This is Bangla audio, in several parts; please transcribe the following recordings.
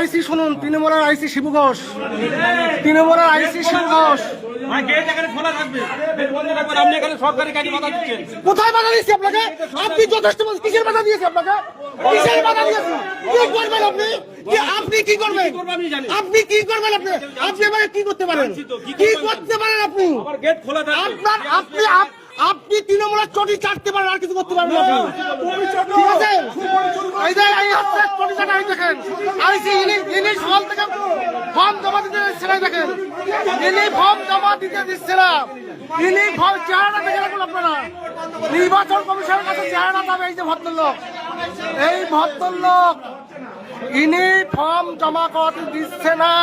আইসি শুনুন তৃণমূলের আইসি শিবু ঘোষ। তৃণমূলের আইসি শিবু ঘোষ। কোথায় বাধা দিয়েছি আপনাকে? আপনি যথেষ্ট। কিসের বাধা দিয়েছি আপনাকে? কিসের বাধা দিয়েছি কি করবেন আপনি? কি আপনি কি করবেন। আপনি কি করবেন আপনি? আপনি এবারে কি করতে পারেন? কি করতে পারেন? আপনি? আপনার আপনি আপ- আপনি তৃণমূলের চটি চাটতে পারেন আর কিছু করতে পারবেন না ঠিক আছে? এই যে এই হচ্ছে চটি দেখেন। আইসি ইনি ইনি সকাল থেকে ফর্ম জমা দিতে দেখেন। ইনি ফর্ম জমা দিতে দিচ্ছে না ইনি ফর্ম চেহারাটা দেখে রাখুন আপনারা। নির্বাচন কমিশনের কাছে চেহারা পাবে এই যে ভদ্রলোক। এই ভদ্রলোক ইনি ফর্ম জমা করতে দিচ্ছে না।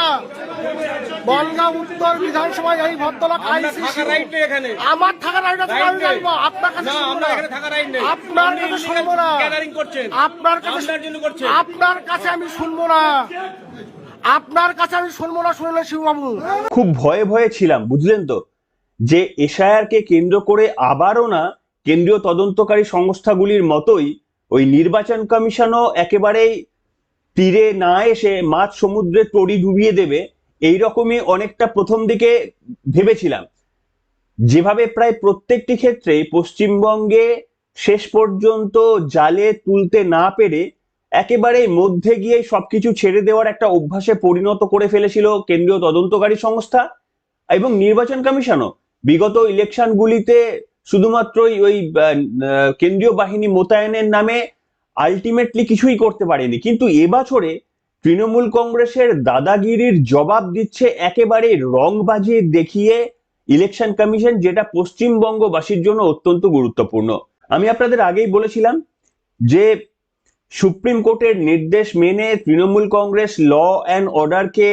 বনগাঁ উত্তর বিধানসভায় এই ভদ্রলোক আমার থাকার রাইট আছে আমি জানব। আপনার কাছে শুনব না। আপনার কাছে শুনব না। আপনার কাছে আপনার জন্য করছেন। আপনার কাছে আমি শুনব না। আপনার কাছে আমি শুনব না শুনলে শিববাবু। খুব ভয়ে ভয়ে ছিলাম বুঝলেন তো? যে এসআইআরকে কেন্দ্র করে আবারও না কেন্দ্রীয় তদন্তকারী সংস্থাগুলির মতোই ওই নির্বাচন কমিশনও একেবারেই তীরে না এসে মাছ সমুদ্রে তড়ি ডুবিয়ে দেবে এই রকমই অনেকটা প্রথম দিকে ভেবেছিলাম। যেভাবে প্রায় প্রত্যেকটি ক্ষেত্রে পশ্চিমবঙ্গে শেষ পর্যন্ত জালে তুলতে না পেরে একেবারে মধ্যে গিয়ে সবকিছু ছেড়ে দেওয়ার একটা অভ্যাসে পরিণত করে ফেলেছিল কেন্দ্রীয় তদন্তকারী সংস্থা এবং নির্বাচন কমিশনও। বিগত ইলেকশনগুলিতে শুধুমাত্রই ওই কেন্দ্রীয় বাহিনী মোতায়েনের নামে আলটিমেটলি কিছুই করতে পারেনি। কিন্তু এবছরে তৃণমূল কংগ্রেসের দাদাগিরির জবাব দিচ্ছে একেবারে রং বাজিয়ে দেখিয়ে ইলেকশন কমিশন যেটা পশ্চিমবঙ্গবাসীর জন্য অত্যন্ত গুরুত্বপূর্ণ। আমি আপনাদের আগেই বলেছিলাম যে সুপ্রিম কোর্টের নির্দেশ মেনে তৃণমূল কংগ্রেস ল অ্যান্ড অর্ডারকে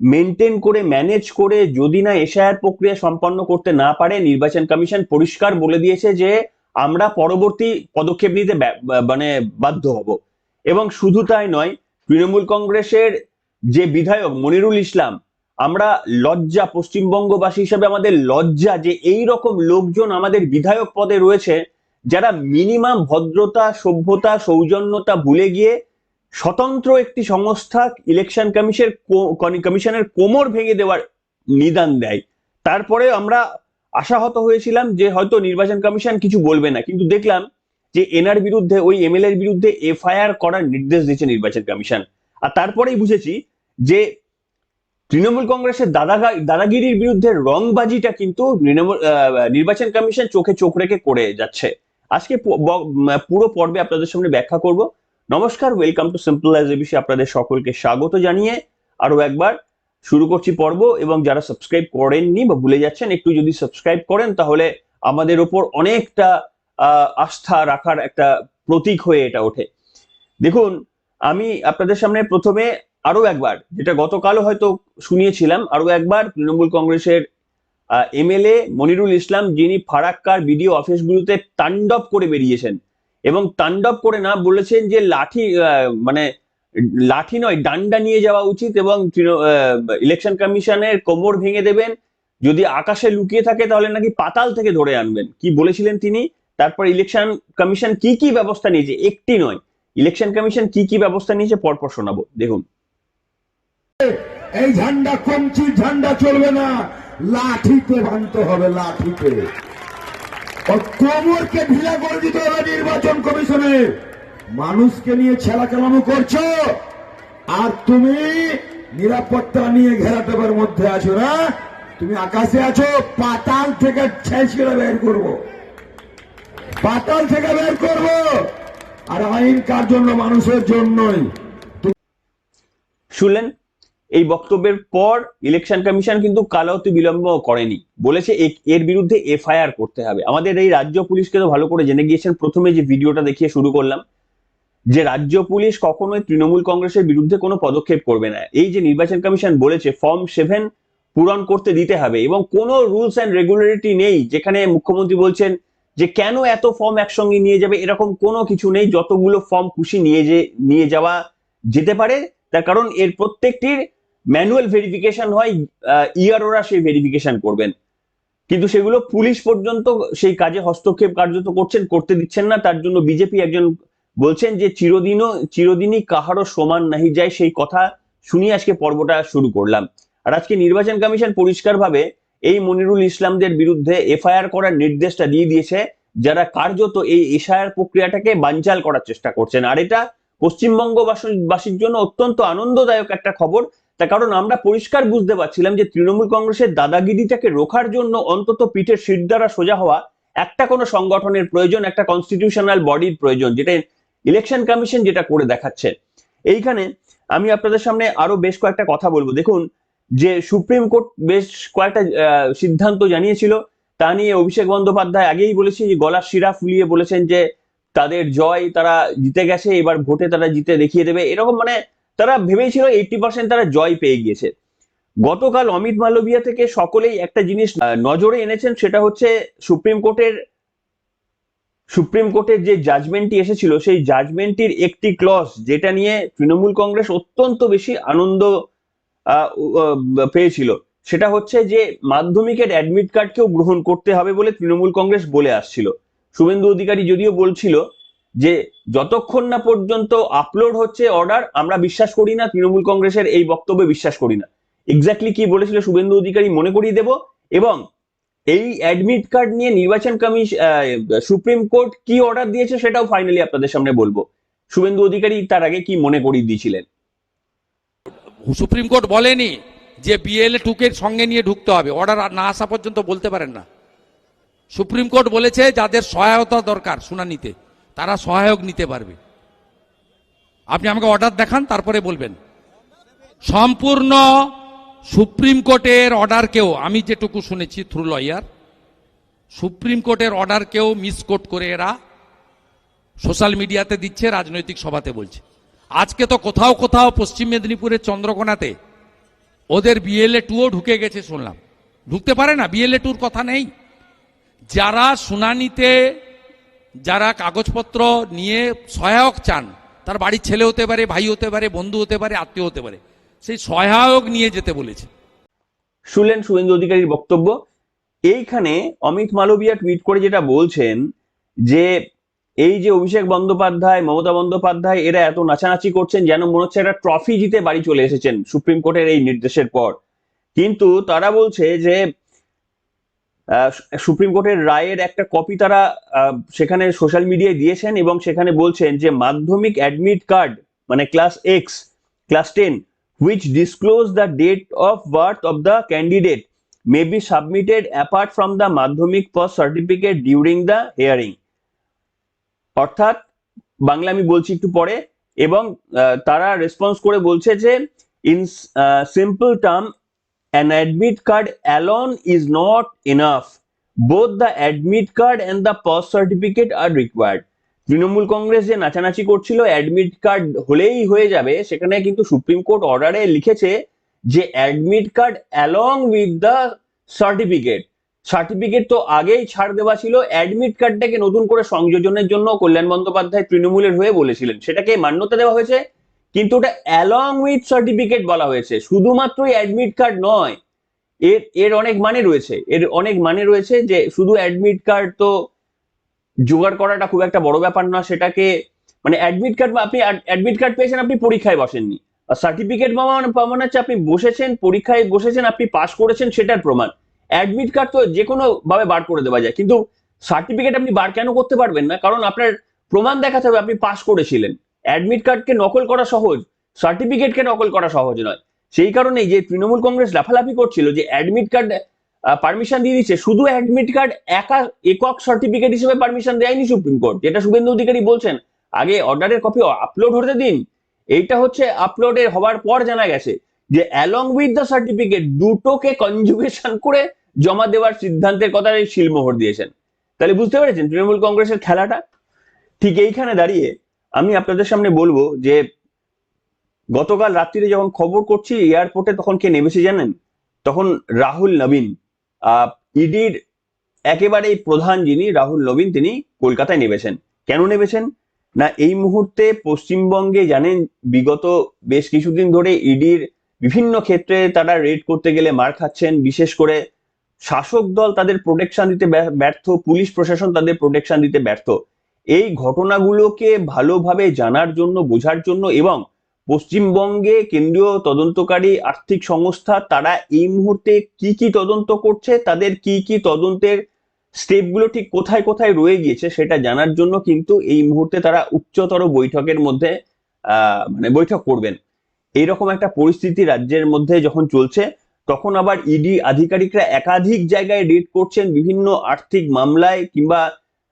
মেনটেন করে ম্যানেজ করে যদি না এশায়ার প্রক্রিয়া সম্পন্ন করতে না পারে, নির্বাচন কমিশন পরিষ্কার বলে দিয়েছে যে আমরা পরবর্তী পদক্ষেপ নিতে মানে বাধ্য হব। এবং শুধু তাই নয়, তৃণমূল কংগ্রেসের যে বিধায়ক মনিরুল ইসলাম, আমরা লজ্জা, পশ্চিমবঙ্গবাসী হিসেবে আমাদের লজ্জা যে এই রকম লোকজন আমাদের বিধায়ক পদে রয়েছে, যারা মিনিমাম ভদ্রতা, সভ্যতা, সৌজন্যতা ভুলে গিয়ে স্বতন্ত্র একটি সংস্থা ইলেকশন কমিশনের কমিশনের কোমর ভেঙে দেওয়ার নিদান দেয়। তারপরে আমরা আশাহত হয়েছিলাম যে হয়তো নির্বাচন কমিশন কিছু বলবে না। কিন্তু দেখলাম যে এনার বিরুদ্ধে, ওই এমএলএ এর বিরুদ্ধে এফআইআর করার নির্দেশ দিয়েছে নির্বাচন কমিশন। আর তারপরেই বুঝেছি যে তৃণমূল কংগ্রেসের দাদা দাদাগিরির বিরুদ্ধে রংবাজিটা কিন্তু নির্বাচন কমিশন চোখে চোখ রেখে করে যাচ্ছে। আজকে পুরো পর্বে আপনাদের সামনে ব্যাখ্যা করব। নমস্কার, welcome to simple as ABC আপনাদের সকলকে স্বাগত জানিয়ে আরও একবার শুরু করছি পর্ব এবং যারা সাবস্ক্রাইব করেননি বা ভুলে যাচ্ছেন, একটু যদি সাবস্ক্রাইব করেন তাহলে আমাদের ওপর অনেকটা আস্থা রাখার একটা প্রতীক হয়ে এটা ওঠে। দেখুন, আমি আপনাদের সামনে প্রথমে আরও একবার, যেটা গতকালও হয়তো শুনিয়েছিলাম আরও একবার তৃণমূল কংগ্রেসের এমএলএ মনিরুল ইসলাম যিনি ফারাক্কার বিডিও অফিসগুলোতে তাণ্ডব করে বেরিয়েছেন এবং তাণ্ডব করে না বলেছেন যে লাঠি মানে লাঠি নয়, ডান্ডা নিয়ে যাওয়া উচিত এবং ইলেকশন কমিশনের কোমর ভেঙে দেবেন। যদি আকাশে লুকিয়ে থাকে তাহলে নাকি পাতাল থেকে ধরে আনবেন। কি বলেছিলেন তিনি? তারপর ইলেকশন কমিশন কি কি ব্যবস্থা নিয়েছে? একটি নয়। ইলেকশন কমিশন কি কি ব্যবস্থা নিয়েছে? পরপর শোনাবো। দেখুন। এই ঝান্ডা কমচি ঝান্ডা চলবে না। লাঠিতে ভাঙতে হবে, লাঠিতে। কোমরকে ঢিলা করে দিতে হবে নির্বাচন কমিশনে মানুষকে নিয়ে ছেলা কেলামো করছ? আর তুমি নিরাপত্তা নিয়ে ঘেরাটোপের মধ্যে আছো না? তুমি আকাশে আছো, পাতাল থেকে ছেঁচড়ে বের করব। পাতাল থেকে বের করব। আর আইন কার জন্য, মানুষের জন্যই? শুনলেন? এই বক্তব্যের পর ইলেকশন কমিশন কিন্তু কালাওতি বিলম্ব করেনি। বলেছে এর বিরুদ্ধে এফআইআর করতে হবে। আমাদের এই রাজ্য পুলিশকে তো ভালো করে জেনে গিয়েছেন। প্রথমে যে ভিডিওটা দেখিয়ে শুরু করলাম যে রাজ্য পুলিশ কখনোই তৃণমূল কংগ্রেসের বিরুদ্ধে কোনো পদক্ষেপ করবে না। এই যে নির্বাচন কমিশন বলেছে ফর্ম সেভেন পূরণ করতে দিতে হবে এবং কোনো রুলস অ্যান্ড রেগুলারিটি নেই, যেখানে মুখ্যমন্ত্রী বলছেন যে কেন এত ফর্ম একসঙ্গে নিয়ে যাবে, এরকম কোনো কিছু নেই, যতগুলো ফর্ম খুশি নিয়ে যে, নিয়ে যাওয়া যেতে পারে। তার কারণ এর প্রত্যেকটির ম্যানুয়াল ভেরিফিকেশন হয় ইয়ার ওরা সেই ভেরিফিকেশন করবেন। কিন্তু সেগুলো পুলিশ পর্যন্ত সেই কাজে হস্তক্ষেপ কার্যত করছেন, করতে দিচ্ছেন না। তার জন্য বিজেপি একজন বলছেন যে চিরদিনও, চিরদিনই কাহারও সমান নাহি যায় সেই কথা শুনিয়ে আজকে পর্বটা শুরু করলাম। আর আজকে নির্বাচন কমিশন পরিষ্কারভাবে এই মনিরুল ইসলামদের বিরুদ্ধে এফআইআর করার নির্দেশটা দিয়ে দিয়েছে, যারা কার্যত এই এশায়ার প্রক্রিয়াটাকে বানচাল করার চেষ্টা করছেন। আর এটা পশ্চিমবঙ্গ বাসীর জন্য অত্যন্ত আনন্দদায়ক একটা খবর। তার কারণ আমরা পরিষ্কার বুঝতে পারছিলাম যে তৃণমূল কংগ্রেসের দাদাগিরিটাকে রোখার জন্য অন্তত পিঠের সিট দ্বারা সোজা হওয়া একটা কোনো সংগঠনের প্রয়োজন, একটা কনস্টিটিউশনাল বডির প্রয়োজন, যেটা ইলেকশন কমিশন যেটা করে দেখাচ্ছে। এইখানে আমি আপনাদের সামনে আরও বেশ কয়েকটা কথা বলব। দেখুন, যে সুপ্রিম কোর্ট বেশ কয়েকটা সিদ্ধান্ত জানিয়েছিল, তা নিয়ে অভিষেক বন্দ্যোপাধ্যায় আগেই বলেছে যে গলার শিরা ফুলিয়ে বলেছেন যে তাদের জয় তারা জিতে গেছে, এবার ভোটে তারা জিতে দেখিয়ে দেবে। এরকম মানে তারা ভেবেছিল এইটি পার্সেন্ট তারা জয় পেয়ে গিয়েছে। গতকাল অমিত মালবিয়া থেকে সকলেই একটা জিনিস নজরে এনেছেন, সেটা হচ্ছে সুপ্রিম কোর্টের সুপ্রিম কোর্টের যে জাজমেন্টটি এসেছিল, সেই জাজমেন্টটির একটি ক্লস যেটা নিয়ে তৃণমূল কংগ্রেস অত্যন্ত বেশি আনন্দ পেয়েছিল। সেটা হচ্ছে যে, মাধ্যমিকের অ্যাডমিট কার্ডকেও গ্রহণ করতে হবে বলে তৃণমূল কংগ্রেস বলে আসছিল। শুভেন্দু অধিকারী যদিও বলছিল যে, যতক্ষণ না পর্যন্ত আপলোড হচ্ছে অর্ডার আমরা বিশ্বাস করি না, তৃণমূল কংগ্রেসের এই বক্তব্যে বিশ্বাস করি না। এক্স্যাক্টলি কি বলেছিল শুভেন্দু অধিকারী মনে করিয়ে দেব এবং এই অ্যাডমিট কার্ড নিয়ে নির্বাচন কমিশন সুপ্রিম কোর্ট কি অর্ডার দিয়েছে সেটাও ফাইনালি আপনাদের সামনে বলব। শুভেন্দু অধিকারী তার আগে কি মনে করিয়ে দিয়েছিলেন? সুপ্রিম কোর্ট বলেনি যে বিএলএ টুকে সঙ্গে নিয়ে ঢুকতে হবে। অর্ডার না আসা পর্যন্ত বলতে পারেন না। সুপ্রিম কোর্ট বলেছে যাদের সহায়তা দরকার শুনানিতে, তারা সহায়ক নিতে পারবে। আপনি আমাকে অর্ডার দেখান, তারপরে বলবেন। সম্পূর্ণ সুপ্রিম কোর্টের অর্ডারকেও আমি যেটুকু শুনেছি থ্রু লয়ার সুপ্রিম কোর্টের অর্ডারকেও মিসকোট করে এরা সোশ্যাল মিডিয়াতে দিচ্ছে, রাজনৈতিক সভাতে বলছে। আজকে তো কোথাও কোথাও পশ্চিম মেদিনীপুরের চন্দ্রকোনাতে ওদের বিএলএ টুও ঢুকে গেছে শুনলাম। ঢুকতে পারে না? বিএলএ টুর কথা নেই। যারা শুনানিতে, যারা কাগজপত্র নিয়ে সহায়ক চান, তার বাড়ির ছেলে হতে পারে, ভাই হতে পারে, বন্ধু হতে পারে, আত্মীয় হতে পারে সেই সহায়ক নিয়ে যেতে বলেছে। শুনলেন শুভেন্দু অধিকারীর বক্তব্য। এইখানে অমিত মালবিয়া টুইট করে যেটা বলছেন যে, এই যে অভিষেক বন্দ্যোপাধ্যায়, মমতা বন্দ্যোপাধ্যায়, এরা এত নাচানাচি করছেন যেন মনে হচ্ছে একটা ট্রফি জিতে বাড়ি চলে এসেছেন সুপ্রিম কোর্টের এই নির্দেশের পর। কিন্তু তারা বলছে যে সুপ্রিম কোর্টের রায়ের একটা কপি তারা সেখানে সোশ্যাল মিডিয়ায় দিয়েছেন এবং সেখানে বলছেন যে, মাধ্যমিক অ্যাডমিট কার্ড মানে class X class ten which disclose the date of birth of the candidate may be submitted apart from the madhyamik pass certificate during the hearing অর্থাৎ বাংলা আমি বলছি একটু পরে এবং তারা রেসপন্স করে বলছে যে in simple term an admit card alone is not enough both the admit card and the pass certificate are required Trinamool Congress যে নাচানাচি করছিল অ্যাডমিট কার্ড হলেই হয়ে যাবে, সেখানে কিন্তু সুপ্রিম কোর্ট অর্ডারে লিখেছে যে admit card along with the certificate certificate তো আগেই ছাড় দেওয়া ছিল অ্যাডমিট কার্ডটাকে নতুন করে সংযোজনের জন্য কল্যাণ বন্দ্যোপাধ্যায় তৃণমূলের হয়ে বলেছিলেন। সেটাকে মান্যতা দেওয়া হয়েছে, কিন্তু ওটা অ্যালং উইথ সার্টিফিকেট বলা হয়েছে, শুধুমাত্র অ্যাডমিট কার্ড নয়। এর এর অনেক মানে রয়েছে, এর অনেক মানে রয়েছে যে শুধু অ্যাডমিট কার্ড তো জোগাড় করাটা খুব একটা বড় ব্যাপার না, সেটাকে মানে অ্যাডমিট কার্ড বা আপনি অ্যাডমিট কার্ড পেয়েছেন, আপনি পরীক্ষায় বসেননি। সার্টিফিকেট প্রমাণ হচ্ছে আপনি বসেছেন, পরীক্ষায় বসেছেন, আপনি পাশ করেছেন, সেটার প্রমাণ। অ্যাডমিট কার্ড তো যে কোনো ভাবে বার করে দেওয়া যায়, কিন্তু সার্টিফিকেট আপনি বার কেন করতে পারবেন না? কারণ আপনার প্রমাণ দেখাতে হবে, আপনি পাশ করেছিলেন। অ্যাডমিট কার্ডকে নকল করা সহজ সার্টিফিকেটকে নকল করা সহজ নয়। সেই কারণেই যে তৃণমূল কংগ্রেস লাফালাফি করছিল যে অ্যাডমিট কার্ড পারমিশন দিয়ে দিচ্ছে। শুধু অ্যাডমিট কার্ড একা একক সার্টিফিকেট হিসেবে পারমিশন দেয়নি সুপ্রিম কোর্ট যেটা শুভেন্দু অধিকারী বলছেন, আগে অর্ডারের কপি আপলোড হতে দিন। এইটা হচ্ছে আপলোডের হওয়ার পর জানা গেছে যে অ্যালং উইথ দ্য সার্টিফিকেট দুটোকে কনজুগেশন করে জমা দেওয়ার সিদ্ধান্তের কথা এই শিলমোহর দিয়েছেন। তাহলে বুঝতে পেরেছেন তৃণমূল কংগ্রেসের খেলাটা? ঠিক এইখানে দাঁড়িয়ে আমি আপনাদের সামনে বলব যে গতকাল রাত্রিরে যখন খবর করছি এয়ারপোর্টে তখন কে নেমেছে জানেন? তখন রাহুল নবীন। ইডির একেবারেই প্রধান যিনি রাহুল নবীন, তিনি কলকাতায় নেমেছেন। কেন নেমেছেন? না, এই মুহূর্তে পশ্চিমবঙ্গে জানেন, বিগত বেশ কিছুদিন ধরে ইডির বিভিন্ন ক্ষেত্রে তারা রেড করতে গেলে মার খাচ্ছেন। বিশেষ করে শাসক দল তাদের প্রোটেকশন দিতে ব্যর্থ, পুলিশ প্রশাসন তাদের প্রোটেকশন দিতে ব্যর্থ। এই ঘটনাগুলোকে ভালোভাবে জানার জন্য, বোঝার জন্য এবং পশ্চিমবঙ্গে কেন্দ্রীয় তদন্তকারী আর্থিক সংস্থা, তারা এই মুহূর্তে কি কি তদন্ত করছে, তাদের কি কি তদন্তের স্টেপগুলো ঠিক কোথায় কোথায় রয়ে গিয়েছে সেটা জানার জন্য কিন্তু এই মুহূর্তে তারা উচ্চতর বৈঠকের মধ্যে মানে বৈঠক করবেন। এইরকম একটা পরিস্থিতি রাজ্যের মধ্যে যখন চলছে, তখন আবার ইডি আধিকারিকরা একাধিক জায়গায় রেড করছেন, বিভিন্ন আর্থিক মামলায় কিংবা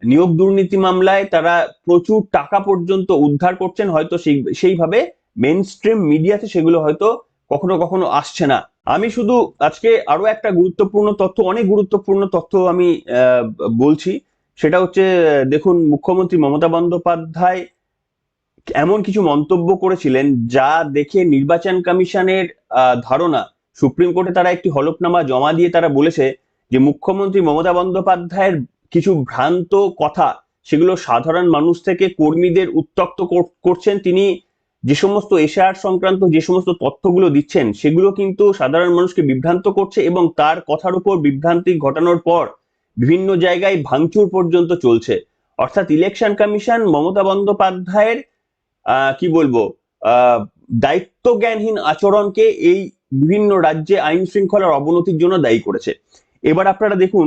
নিয়োগ দুর্নীতি মামলায় তারা প্রচুর টাকা পর্যন্ত উদ্ধার করছেন, হয়তো সেই, সেইভাবে মেন স্ট্রিম মিডিয়াতে সেগুলো হয়তো কখনো কখনো আসছে না। আমি শুধু আজকে আরও একটা গুরুত্বপূর্ণ তথ্য, অনেক গুরুত্বপূর্ণ তথ্য আমি বলছি। সেটা হচ্ছে, দেখুন, মুখ্যমন্ত্রী মমতা বন্দ্যোপাধ্যায় এমন কিছু মন্তব্য করেছিলেন যা দেখে নির্বাচন কমিশনের ধারণা, সুপ্রিম কোর্টে তারা একটি হলফনামা জমা দিয়ে তারা বলেছে যে, মুখ্যমন্ত্রী মমতা বন্দ্যোপাধ্যায়ের কিছু ভ্রান্ত কথা, সেগুলো সাধারণ মানুষ থেকে কর্মীদের উত্তক্ত করছেন। তিনি যে সমস্ত এশিয়ার সংক্রান্ত যে সমস্ত তথ্যগুলো দিচ্ছেন, সেগুলো কিন্তু সাধারণ মানুষকে বিভ্রান্ত করছে এবং তার কথার উপর বিভ্রান্তি ঘটানোর পর বিভিন্ন জায়গায় ভাঙচুর পর্যন্ত চলছে। অর্থাৎ ইলেকশন কমিশন মমতা বন্দ্যোপাধ্যায়ের কি বলব দায়িত্ব জ্ঞানহীন আচরণকে এই বিভিন্ন রাজ্যে আইন শৃঙ্খলার অবনতির জন্য দায়ী করেছে। এবার আপনারা দেখুন,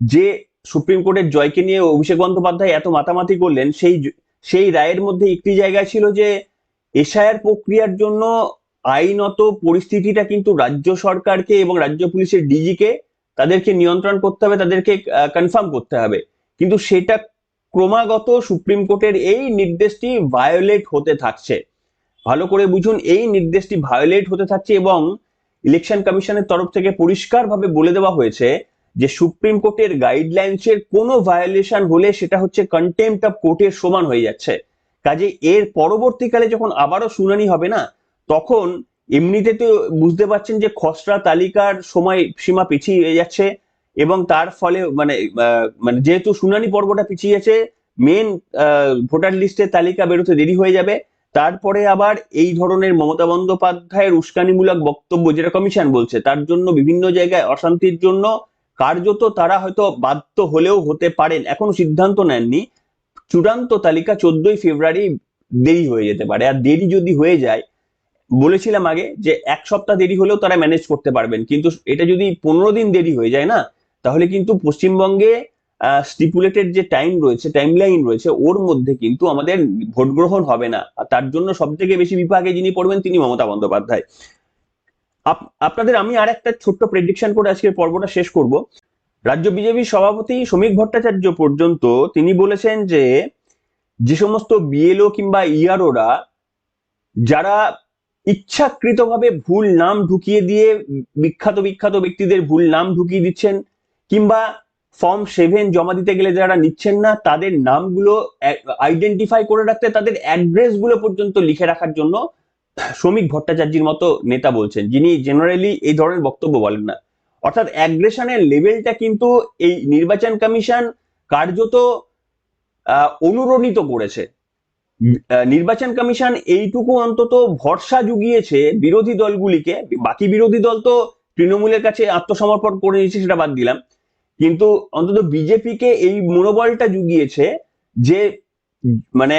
যে সুপ্রিম কোর্টের জয়কে নিয়ে অভিষেক বন্দ্যোপাধ্যায় এত মাতামাতি করলেন, সেই সেই রায়ের মধ্যে একটি জায়গায় ছিল যে এশায়ার প্রক্রিয়ার জন্য আইনত পরিস্থিতিটা কিন্তু রাজ্য সরকারকে এবং রাজ্য পুলিশের ডিজিকে তাদেরকে নিয়ন্ত্রণ করতে হবে, তাদেরকে কনফার্ম করতে হবে। কিন্তু সেটা ক্রমাগত সুপ্রিম কোর্টের এই নির্দেশটি ভায়োলেট হতে থাকছে। ভালো করে বুঝুন, এই নির্দেশটি ভায়োলেট হতে থাকছে এবং ইলেকশন কমিশনের তরফ থেকে পরিষ্কারভাবে বলে দেওয়া হয়েছে যে সুপ্রিম কোর্টের গাইডলাইন্সের কোনো ভায়োলেশন হলে সেটা হচ্ছে কন্টেম্পট অফ কোর্টের সমান হয়ে যাচ্ছে। কাজে এর পরবর্তীকালে যখন আবারও শুনানি হবে না, তখন এমনিতে তো বুঝতে পারছেন যে খসড়া তালিকার সময় সীমা পিছিয়ে যাচ্ছে এবং তার ফলে মানে মানে যেহেতু শুনানি পর্বটা পিছিয়ে যাচ্ছে মেন ভোটার লিস্টের তালিকা বেরোতে দেরি হয়ে যাবে। তারপরে আবার এই ধরনের মমতা বন্দ্যোপাধ্যায়ের উস্কানিমূলক বক্তব্য যেটা কমিশন বলছে, তার জন্য বিভিন্ন জায়গায় অশান্তির জন্য কার্যত তারা হয়তো বাধ্য হলেও হতে পারেন। এখনও সিদ্ধান্ত নেননি। চূড়ান্ত তালিকা চোদ্দই ফেব্রুয়ারি দেরি হয়ে যেতে পারে। আর দেরি যদি হয়ে যায়, বলেছিলাম আগে যে এক সপ্তাহ দেরি হলেও তারা ম্যানেজ করতে পারবেন। কিন্তু এটা যদি পনেরো দিন দেরি হয়ে যায় না, তাহলে কিন্তু পশ্চিমবঙ্গে স্টিপুলেটেড যে টাইম রয়েছে টাইম লাইন রয়েছে, ওর মধ্যে কিন্তু আমাদের ভোট গ্রহণ হবে না। আর তার জন্য সব থেকে বেশি বিপাকে যিনি পড়বেন, তিনি মমতা বন্দ্যোপাধ্যায়। আপ- আপনাদের আমি আর একটা ছোট্ট প্রেডিকশন করে আজকের পর্বটা শেষ করব। রাজ্য বিজেপির সভাপতি শ্রমিক ভট্টাচার্য পর্যন্ত তিনি বলেছেন যে যে সমস্ত বিএলও কিংবা ইআরওরা যারা ইচ্ছাকৃতভাবে ভুল নাম ঢুকিয়ে দিয়ে বিখ্যাত বিখ্যাত ব্যক্তিদের ভুল নাম ঢুকিয়ে দিচ্ছেন, কিংবা ফর্ম সেভেন জমা দিতে গেলে যারা নিচ্ছেন না, তাদের নামগুলো আইডেন্টিফাই করে রাখতে তাদের অ্যাড্রেসগুলো পর্যন্ত লিখে রাখার জন্য শ্রমিক ভট্টাচার্যের মতো নেতা বলছেন, যিনি জেনারেলি এই ধরনের বক্তব্য বলেন না। অর্থাৎ অ্যাগ্রেশনের লেভেলটা কিন্তু এই নির্বাচন কমিশন কার্যত অনুরণিত করেছে। নির্বাচন কমিশন এইটুকু অন্তত ভরসা জুগিয়েছে বিরোধী দলগুলিকে। বাকি বিরোধী দল তো তৃণমূলের কাছে আত্মসমর্পণ করে নিয়েছে সেটা বাদ দিলাম। কিন্তু অন্তত বিজেপিকে এই মনোবলটা জুগিয়েছে যে মানে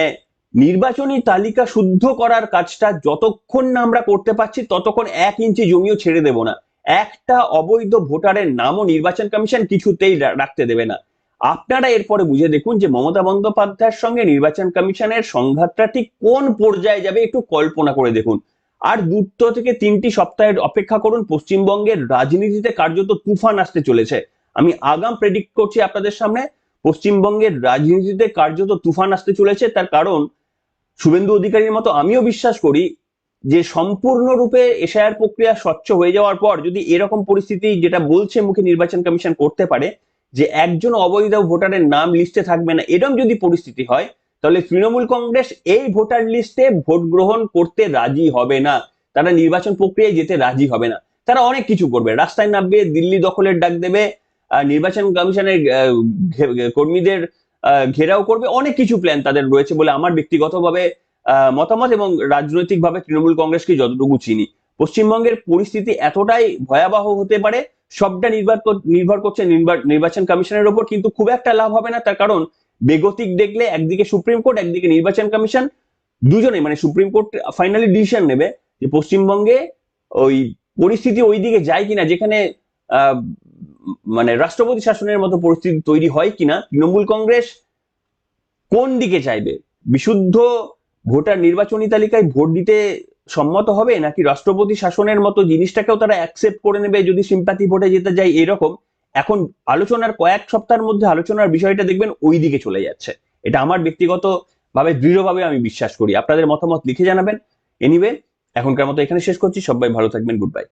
নির্বাচনী তালিকা শুদ্ধ করার কাজটা যতক্ষণ না আমরা করতে পারছি ততক্ষণ এক ইঞ্চি জমিও ছেড়ে দেব না। একটা অবৈধ ভোটারের নামও নির্বাচন কমিশন কিছুতেই রাখতে দেবে না। আপনারা এরপরে বুঝে দেখুন যে মমতা বন্দ্যোপাধ্যায়ের সঙ্গে নির্বাচন কমিশনের সংঘাতটা ঠিক কোন পর্যায়ে যাবে একটু কল্পনা করে দেখুন। আর দুটো থেকে তিনটি সপ্তাহের অপেক্ষা করুন, পশ্চিমবঙ্গের রাজনীতিতে কার্যত তুফান আসতে চলেছে। আমি আগাম প্রেডিক্ট করছি আপনাদের সামনে, পশ্চিমবঙ্গের রাজনীতিতে কার্যত তুফান আসতে চলেছে, তার কারণ শুভেন্দু অধিকারীর মতো আমিও বিশ্বাস করি যে সম্পূর্ণরূপে এশায়ার প্রক্রিয়া স্বচ্ছ হয়ে যাওয়ার পর যদি এরকম পরিস্থিতি যেটা বলছে মুখে নির্বাচন কমিশন করতে পারে, যে একজন অবৈধ ভোটারের নাম লিস্টে থাকবে না এরকম যদি পরিস্থিতি হয়, তাহলে তৃণমূল কংগ্রেস এই ভোটার লিস্টে ভোট গ্রহণ করতে রাজি হবে না। তারা নির্বাচন প্রক্রিয়ায় যেতে রাজি হবে না। তারা অনেক কিছু করবে। রাস্তায় নামবে, দিল্লি দখলের ডাক দেবে নির্বাচন কমিশনের কর্মীদের ঘেরাও করবে, অনেক কিছু প্ল্যান তাদের রয়েছে বলে আমার ব্যক্তিগতভাবে মতামত এবং রাজনৈতিকভাবে তৃণমূল কংগ্রেসকে যতটুকু চিনি। পশ্চিমবঙ্গের পরিস্থিতি এতটাই ভয়াবহ হতে পারে, সবটা নির্ভর নির্ভর করছে নির্বা- নির্বাচন কমিশনের উপর কিন্তু খুব একটা লাভ হবে না, তার কারণ বেগতিক দেখলে একদিকে সুপ্রিম কোর্ট, একদিকে নির্বাচন কমিশন দুজনে মানে সুপ্রিম কোর্ট ফাইনালি ডিসিশন নেবে যে পশ্চিমবঙ্গে ওই পরিস্থিতি ওই দিকে যায় কিনা, যেখানে মানে রাষ্ট্রপতি শাসনের মতো পরিস্থিতি তৈরি হয় কিনা, তৃণমূল কংগ্রেস কোন দিকে চাইবে? বিশুদ্ধ ভোটার নির্বাচনী তালিকায় ভোট দিতে সম্মত হবে নাকি রাষ্ট্রপতি শাসনের মতো জিনিসটাকেও তারা অ্যাকসেপ্ট করে নেবে যদি সিম্পাতি ভোটে যেতে যায় এরকম? এখন আলোচনার কয়েক সপ্তাহের মধ্যে আলোচনার বিষয়টা দেখবেন ওই দিকে চলে যাচ্ছে। এটা আমার ব্যক্তিগত ভাবে দৃঢ়ভাবে আমি বিশ্বাস করি। আপনাদের মতামত লিখে জানাবেন। এনিওয়ে এখনকার মতো এখানে শেষ করছি। সবাই ভালো থাকবেন। Good bye